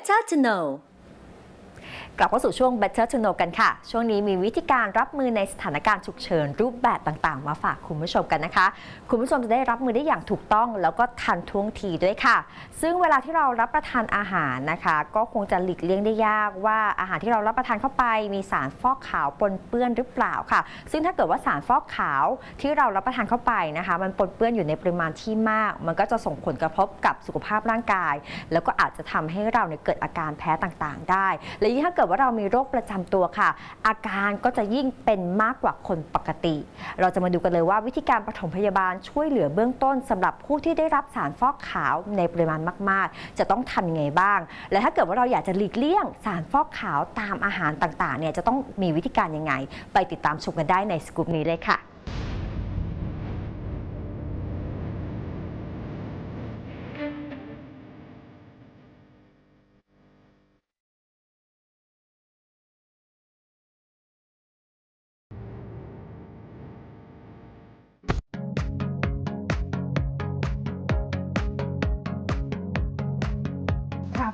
Better to know กลับเข้าสู่ช่วง Better to know กันค่ะ ช่วงนี้มีวิธีการรับมือในสถานการณ์ฉุกเฉินรูปแบบต่างๆ มาฝากคุณผู้ชมกันนะคะ คุณผู้ชมจะได้รับมือได้อย่างถูกต้อง แล้วก็ทันท่วงทีด้วยค่ะ ซึ่งเวลาที่เรารับประทานอาหารนะคะ ก็คงจะหลีกเลี่ยงได้ยากว่าอาหารที่เรารับประทานเข้าไป มีสารฟอกขาวปนเปื้อนหรือเปล่าค่ะ ซึ่งถ้าเกิดว่าสารฟอกขาวที่เรารับประทานเข้าไปนะคะ มันปนเปื้อนอยู่ในปริมาณที่มาก มันก็จะส่งผลกระทบกับสุขภาพร่างกาย แล้วก็อาจจะทำให้เราเนี่ยเกิดอาการแพ้ต่างๆ ได้ และยิ่งถ้าเกิดว่าเรามีโรคประจำตัวค่ะ อาการก็จะยิ่งเป็นมากกว่าคนปกติ เราจะมาดูกันเลยว่าวิธีการปฐมพยาบาลช่วยเหลือเบื้องต้นสำหรับผู้ที่ได้รับสารฟอกขาวในปริมาณมาก ๆ จะต้องทำยังไงบ้าง และถ้าเกิดว่าเราอยากจะหลีกเลี่ยงสารฟอกขาวตามอาหารต่าง ๆ เนี่ยจะต้องมีวิธีการยังไง ไปติดตามชมกันได้ในสกูปนี้เลยค่ะ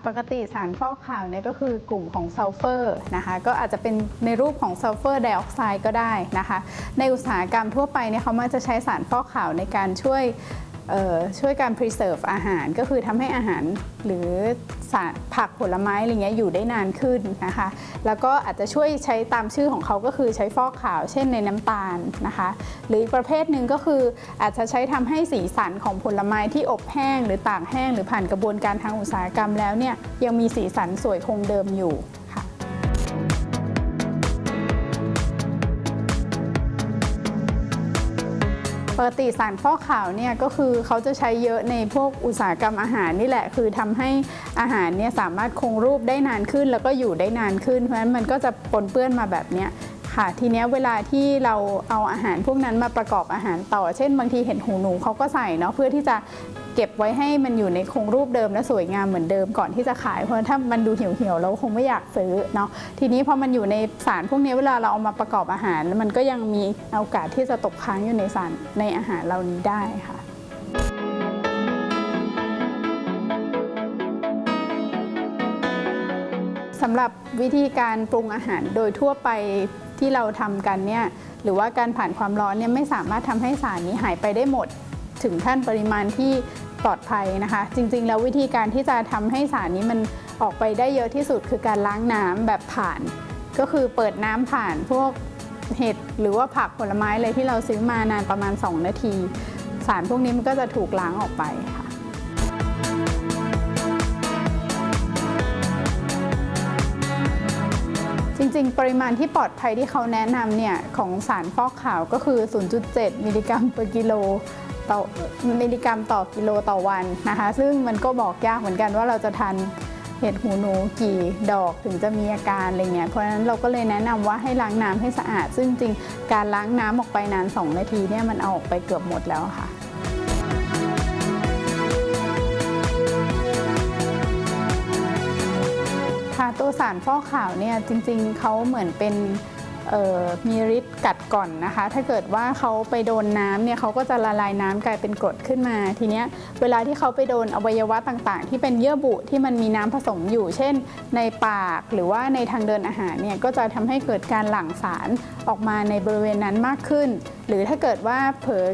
ปกติสารฟอกขาวเนี่ยก็คือกลุ่มของซัลเฟอร์นะคะก็อาจจะเป็นในรูปของซัลเฟอร์ไดออกไซด์ก็ได้นะคะ ในอุตสาหกรรมทั่วไปเนี่ยเขามักจะใช้สารฟอกขาวในการช่วย ช่วยการ preserve อาหารก็คือทำให้อาหารหรือผักผลไม้อะไรเงี้ยอยู่ได้นานขึ้นนะคะ แล้วก็อาจจะช่วยใช้ตามชื่อของเขาก็คือใช้ฟอกขาว เช่นในน้ำตาลนะคะ หรืออีกประเภทหนึ่งก็คืออาจจะใช้ทำให้สีสันของผลไม้ที่อบแห้ง หรือตากแห้ง หรือผ่านกระบวนการทางอุตสาหกรรมแล้วเนี่ยยังมีสีสันสวยคงเดิมอยู่ ปกติสารฟอกขาวเนี่ยก็คือเขาจะใช้เยอะในพวกอุตสาหกรรมอาหารนี่แหละ คือทำให้อาหารเนี่ยสามารถคงรูปได้นานขึ้น แล้วก็อยู่ได้นานขึ้น เพราะฉะนั้นมันก็จะปนเปื้อนมาแบบเนี้ยค่ะทีเนี้ยเวลาที่เราเอาอาหารพวกนั้นมาประกอบอาหารต่อ เช่น บางทีเห็นหูหนูเขาก็ใส่เนาะเพื่อที่จะ เก็บไว้ให้มันอยู่ในคงรูปเดิมและสวยงามเหมือนเดิมก่อนที่จะขาย เพราะถ้ามันดูเหี่ยวๆเราคงไม่อยากซื้อเนาะทีนี้พอมันอยู่ในสารพวกนี้เวลาเราเอามาประกอบอาหารแล้วมันก็ยังมีโอกาสที่จะตกค้างอยู่ในสารในอาหารเหล่านี้ได้ค่ะสำหรับวิธีการปรุงอาหารโดยทั่วไปที่เราทำกันเนี่ยหรือว่าการผ่านความร้อนเนี่ยไม่สามารถทำให้สารนี้หายไปได้หมด ถึงขั้นปริมาณที่ปลอดภัยนะคะ จริงๆ แล้ววิธีการที่จะทำให้สารนี้มันออกไปได้เยอะที่สุดคือการล้างน้ำแบบผ่าน ก็คือเปิดน้ำผ่านพวกเห็ดหรือว่าผักผลไม้อะไรที่เราซื้อมานานประมาณ 2 นาที สารพวกนี้มันก็จะถูกล้างออกไปค่ะจริงๆ ปริมาณที่ปลอดภัยที่เขาแนะนำเนี่ย ของสารฟอกขาวก็คือ 0.7 มิลลิกรัมต่อกิโล ต่อมิลลิกรัมต่อกิโลต่อวันนะคะ ซึ่งมันก็บอกยากเหมือนกันว่าเราจะทานเห็ดหูหนูกี่ดอกถึงจะมีอาการอะไรเงี้ย เพราะฉะนั้นเราก็เลยแนะนำว่าให้ล้างน้ำให้สะอาด ซึ่งจริงการล้างน้ำออกไปนาน 2 นาทีเนี่ยมันเอาออกไปเกือบหมดแล้วค่ะค่ะตัวสารฟอกขาวเนี่ยจริง ๆเขาเหมือนเป็น มีฤทธิ์กัดก่อนนะคะ ถ้าเกิดว่าเขาไปโดนน้ำเนี่ยเขาก็จะละลายน้ำกลายเป็นกรดขึ้นมา ทีเนี้ยเวลาที่เขาไปโดนอวัยวะต่างๆ ที่เป็นเยื่อบุที่มันมีน้ำผสมอยู่ เช่น ในปากหรือว่าในทางเดินอาหารเนี่ยก็จะทำให้เกิดการหลั่งสารออกมาในบริเวณนั้นมากขึ้น หรือถ้าเกิดว่าเผลอ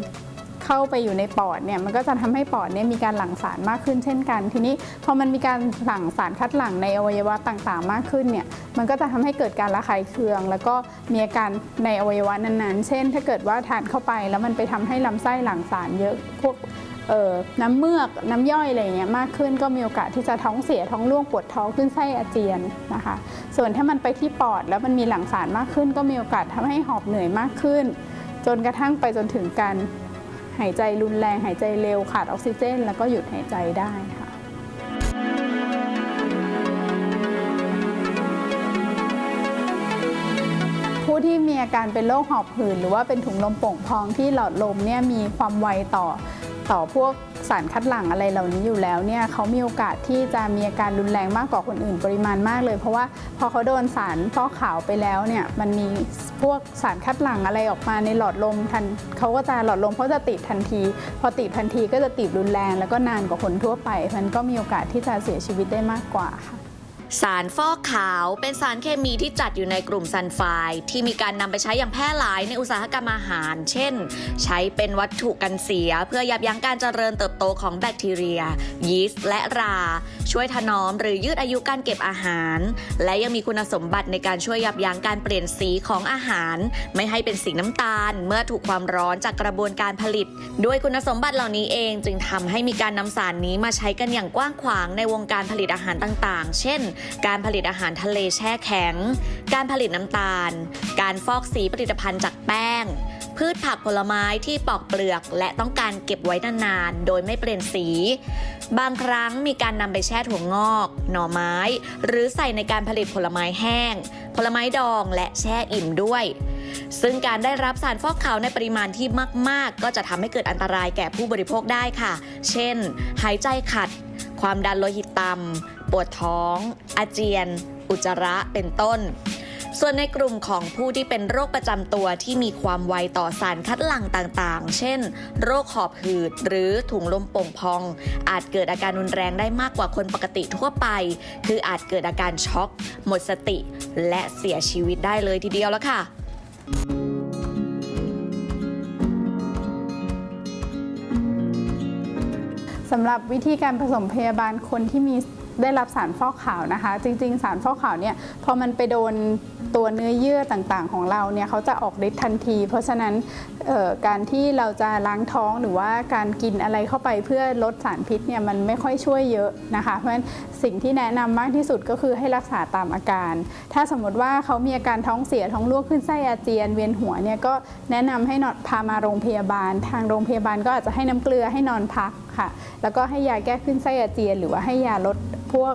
เข้าไปอยู่ในปอดเนี่ยมันก็จะทำให้ปอดเนี่ยมีการหลั่งสารมากขึ้นเช่นกัน ทีนี้พอมันมีการหลั่งสารคัดหลั่งในอวัยวะต่างๆ มากขึ้นเนี่ยมันก็จะทำให้เกิดการระคายเคือง แล้วก็มีอาการในอวัยวะนั้นๆ เช่น ถ้าเกิดว่าทานเข้าไปแล้วมันไปทำให้ลำไส้หลั่งสารเยอะพวกน้ำเมือกน้ำย่อยอะไรเงี้ยมากขึ้นก็มีโอกาสที่จะท้องเสียท้องร่วงปวดท้องขึ้นไส้อาเจียนนะคะ ส่วนถ้ามันไปที่ปอดแล้วมันมีหลั่งสารมากขึ้น ก็มีโอกาสทำให้หอบเหนื่อยมากขึ้น จนกระทั่งไปจนถึงการ หายใจรุนแรงหายใจเร็วขาดออกซิเจน แล้วก็หยุดหายใจได้ค่ะผู้ที่มีอาการเป็นโรคหอบหืดหรือว่าเป็นถุงลมโป่งพองที่หลอดลมเนี่ยมีความไวต่อ ต่อพวกสารคัดหลั่งอะไรเหล่านี้อยู่แล้วเนี่ยเขามีโอกาสที่จะมีอาการรุนแรงมากกว่าคนอื่นปริมาณมากเลย เพราะว่าพอเขาโดนสารฟอกขาวไปแล้วเนี่ยมันมีพวกสารคัดหลั่งอะไรออกมาในหลอดลมทันเขาก็จะหลอดลมเขาจะติดทันที พอติดทันทีก็จะติดรุนแรง แล้วก็นานกว่าคนทั่วไปมันก็มีโอกาสที่จะเสียชีวิตได้มากกว่าค่ะ สารฟอกขาวเป็นสารเคมีที่จัดอยู่ในกลุ่มซัลไฟที่มีการนำไปใช้อย่างแพร่หลายในอุตสาหกรรมอาหาร เช่น ใช้เป็นวัตถุกันเสีย เพื่อยับยั้งการเจริญเติบโตของแบคทีเรีย ยีสต์และรา ช่วยถนอมหรือยืดอายุการเก็บอาหาร และยังมีคุณสมบัติในการช่วยยับยั้งการเปลี่ยนสีของอาหาร ไม่ให้เป็นสีน้ำตาล เมื่อถูกความร้อนจากกระบวนการผลิต ด้วยคุณสมบัติเหล่านี้เองจึงทำให้มีการนำสารนี้มาใช้กันอย่างกว้างขวางในวงการผลิตอาหารต่าง ๆ เช่นการผลิตอาหารทะเลแช่แข็ง การผลิตน้ำตาล การฟอกสีผลิตภัณฑ์จากแป้ง พืชผักผลไม้ที่ปอกเปลือก และต้องการเก็บไว้นานๆ โดยไม่เปลี่ยนสี บางครั้งมีการนำไปแช่ถั่วงอก หน่อไม้ หรือใส่ในการผลิตผลไม้แห้ง ผลไม้ดองและแช่อิ่มด้วยซึ่งการได้รับสารฟอกขาวในปริมาณที่มาก ๆ ก็จะทำให้เกิดอันตรายแก่ผู้บริโภคได้ค่ะ เช่น หายใจขัด ความดันโลหิตต่ำ ปวดท้อง อาเจียน อุจจาระเป็นต้น ส่วนในกลุ่มของผู้ที่เป็นโรคประจำตัวที่มีความไวต่อสารคัดหลั่งต่างๆ เช่น โรคหอบหืดหรือถุงลมโป่งพอง อาจเกิดอาการรุนแรงได้มากกว่าคนปกติทั่วไป คืออาจเกิดอาการช็อก หมดสติ และเสียชีวิตได้เลยทีเดียวแล้วค่ะสำหรับวิธีการผสมพยาบาลคนที่มี ได้รับสารฟอกขาวนะคะ จริง ๆ สารฟอกขาวเนี่ยพอมันไปโดนตัวเนื้อเยื่อต่างๆ ของเราเนี่ยเขาจะออกฤทธิ์ทันที เพราะฉะนั้นการที่เราจะล้างท้องหรือว่าการกินอะไรเข้าไปเพื่อลดสารพิษเนี่ยมันไม่ค่อยช่วยเยอะนะคะ เพราะฉะนั้นสิ่งที่แนะนำมากที่สุดก็คือให้รักษาตามอาการ ถ้าสมมติว่าเขามีอาการท้องเสียท้องร่วงขึ้นไส้อาเจียนเวียนหัวเนี่ยก็แนะนำให้นอนพามาโรงพยาบาล ทางโรงพยาบาลก็อาจจะให้น้ำเกลือให้นอนพักค่ะ แล้วก็ให้ยาแก้ขึ้นไส้อาเจียน หรือว่าให้ยาลดพวก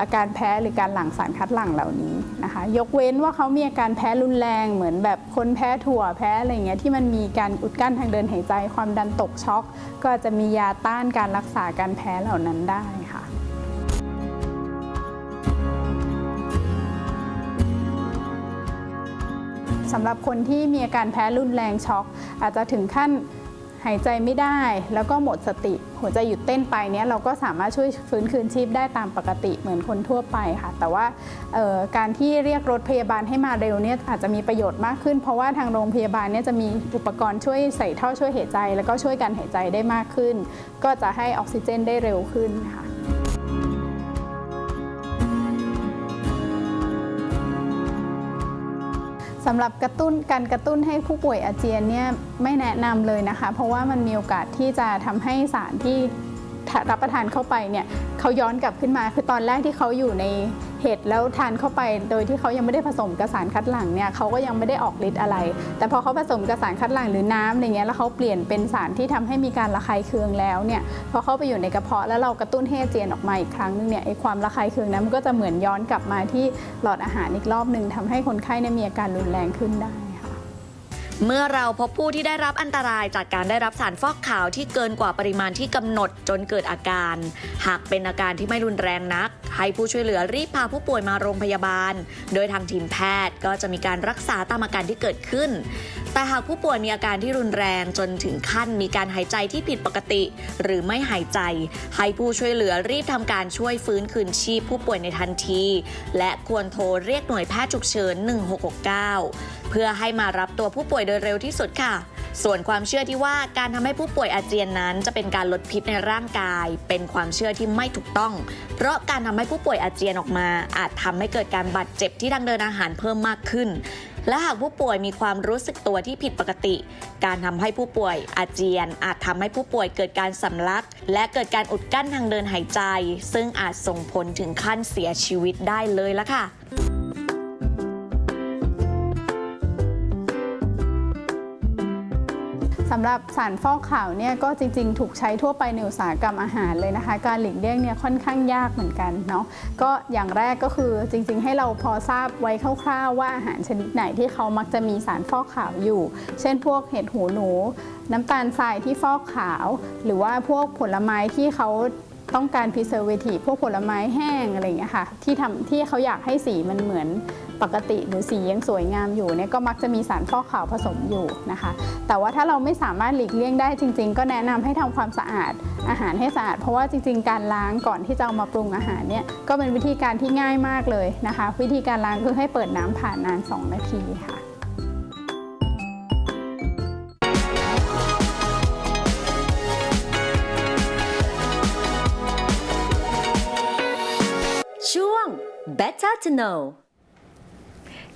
อาการแพ้หรือการหลั่งสารคัดหลั่งเหล่านี้นะคะ ยกเว้นว่าเขามีอาการแพ้รุนแรงเหมือนแบบคนแพ้ถั่วแพ้อะไรเงี้ยที่มันมีการอุดกั้นทางเดินหายใจความดันตกช็อก ก็จะมียาต้านการรักษาการแพ้เหล่านั้นได้ค่ะสำหรับคนที่มีอาการแพ้รุนแรงช็อก อาจจะถึงขั้นายใจไม่ได้ แล้วก็หมดสติ หัวใจหยุดเต้นไปเนี้ยเราก็สามารถช่วยฟื้นคืนชีพได้ตามปกติเหมือนคนทั่วไปค่ะ แต่ว่าการที่เรียกรถพยาบาลให้มาเร็วเนี่ยอาจจะมีประโยชน์มากขึ้น เพราะว่าทางโรงพยาบาลเนี่ยจะมีอุปกรณ์ช่วยใส่ท่อช่วยหายใจ แล้วก็ช่วยการหายใจได้มากขึ้น ก็จะให้ออกซิเจนได้เร็วขึ้นค่ะ สำหรับกระตุ้นการกระตุ้นให้ผู้ป่วยอาเจียนเนี่ยไม่แนะนำเลยนะคะ เพราะว่ามันมีโอกาสที่จะทำให้สารที่ รับประทานเข้าไปเนี่ยเขาย้อนกลับขึ้นมา คือตอนแรกที่เขาอยู่ในเห็ดแล้วทานเข้าไป โดยที่เขายังไม่ได้ผสมกับสารคัดหลั่งเนี่ยเขาก็ยังไม่ได้ออกฤทธิ์อะไร แต่พอเขาผสมกับสารคัดหลั่งหรือน้ำอะไรเงี้ยแล้วเขาเปลี่ยนเป็นสารที่ทำให้มีการระคายเคืองแล้วเนี่ยพอเข้าไปอยู่ในกระเพาะแล้วเรากระตุ้นให้เจียนออกมาอีกครั้งนึงเนี่ยไอความระคายเคืองนั้นมันก็จะเหมือนย้อนกลับมาที่หลอดอาหารอีกรอบหนึ่งทำให้คนไข้เนี่ยมีอาการรุนแรงขึ้นได้ เมื่อเราพบผู้ที่ได้รับอันตรายจากการได้รับสารฟอกขาวที่เกินกว่าปริมาณที่กำหนดจนเกิดอาการ หากเป็นอาการที่ไม่รุนแรงนัก ให้ผู้ช่วยเหลือรีบพาผู้ป่วยมาโรงพยาบาล โดยทางทีมแพทย์ก็จะมีการรักษาตามอาการที่เกิดขึ้น แต่หากผู้ป่วยมีอาการที่รุนแรงจนถึงขั้นมีการหายใจที่ผิดปกติ หรือไม่หายใจ ให้ผู้ช่วยเหลือรีบทำการช่วยฟื้นคืนชีพผู้ป่วยในทันที และควรโทรเรียกหน่วยแพทย์ฉุกเฉิน 1669 เพื่อให้มารับตัวผู้ป่วยโดยเร็วที่สุดค่ะ ส่วนความเชื่อที่ว่าการทำให้ผู้ป่วยอาเจียนนั้น จะเป็นการลดพิษในร่างกาย เป็นความเชื่อที่ไม่ถูกต้อง เพราะการทำให้ผู้ป่วยอาเจียนออกมา อาจทำให้เกิดการบาดเจ็บที่ทางเดินอาหารเพิ่มมากขึ้นและหากผู้ป่วยมีความรู้สึกตัวที่ผิดปกติ การทำให้ผู้ป่วยอาเจียน อาจทำให้ผู้ป่วยเกิดการสำลัก และเกิดการอุดกั้นทางเดินหายใจ ซึ่งอาจส่งผลถึงขั้นเสียชีวิตได้เลยละค่ะำหรับสารฟอกขาวเนี่ยก็จริง ๆ ถูกใช้ทั่วไปในอุตสาหกรรมอาหารเลยนะคะ การหลีกเลี่ยงเนี่ยค่อนข้างยากเหมือนกันเนาะก็อย่างแรกก็คือจริง ๆ ให้เราพอทราบไว้คร่าวๆ ว่าอาหารชนิดไหนที่เขามักจะมีสารฟอกขาวอยู่ เช่น พวกเห็ดหูหนู น้ำตาลทรายที่ฟอกขาว หรือว่าพวกผลไม้ที่เขาต้องการ preservative พวกผลไม้แห้งอะไรอย่างเงี้ยค่ะที่ทำที่เขาอยากให้สีมันเหมือน ปกติหรือสียังสวยงามอยู่เนี่ยก็มักจะมีสารฟอกขาวผสมอยู่นะคะ แต่ว่าถ้าเราไม่สามารถหลีกเลี่ยงได้จริง ๆ ก็แนะนำให้ทำความสะอาดอาหารให้สะอาด เพราะว่าจริง ๆ การล้างก่อนที่จะเอามาปรุงอาหารเนี่ยก็เป็นวิธีการที่ง่ายมากเลยนะคะ วิธีการล้างคือให้เปิดน้ำผ่านนาน 2 นาทีค่ะช่วง Better to Know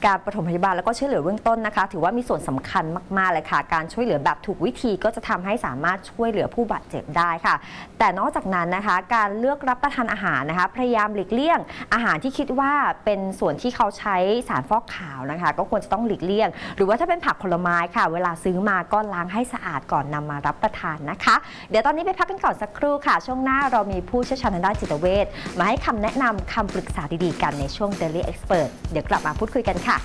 การปฐมพยาบาลแล้วก็ช่วยเหลือเบื้องต้นนะคะ ถือว่ามีส่วนสำคัญมากๆเลยค่ะ การช่วยเหลือแบบถูกวิธีก็จะทำให้สามารถช่วยเหลือผู้บาดเจ็บได้ค่ะ แต่นอกจากนั้นนะคะ การเลือกรับประทานอาหารนะคะ พยายามหลีกเลี่ยง อาหารที่คิดว่าเป็นส่วนที่เขาใช้สารฟอกขาวนะคะ ก็ควรจะต้องหลีกเลี่ยง หรือว่าถ้าเป็นผักผลไม้ค่ะ เวลาซื้อมาก็ล้างให้สะอาดก่อนนำมารับประทานนะคะ เดี๋ยวตอนนี้ไปพักกันก่อนสักครู่ค่ะ ช่วงหน้าเรามีผู้เชี่ยวชาญทางด้านจิตเวชมาให้คำแนะนำคำปรึกษาดีๆกันในช่วง Daily Expert เดี๋ยวกลับมาพูดคุยกันค่ะค่ะ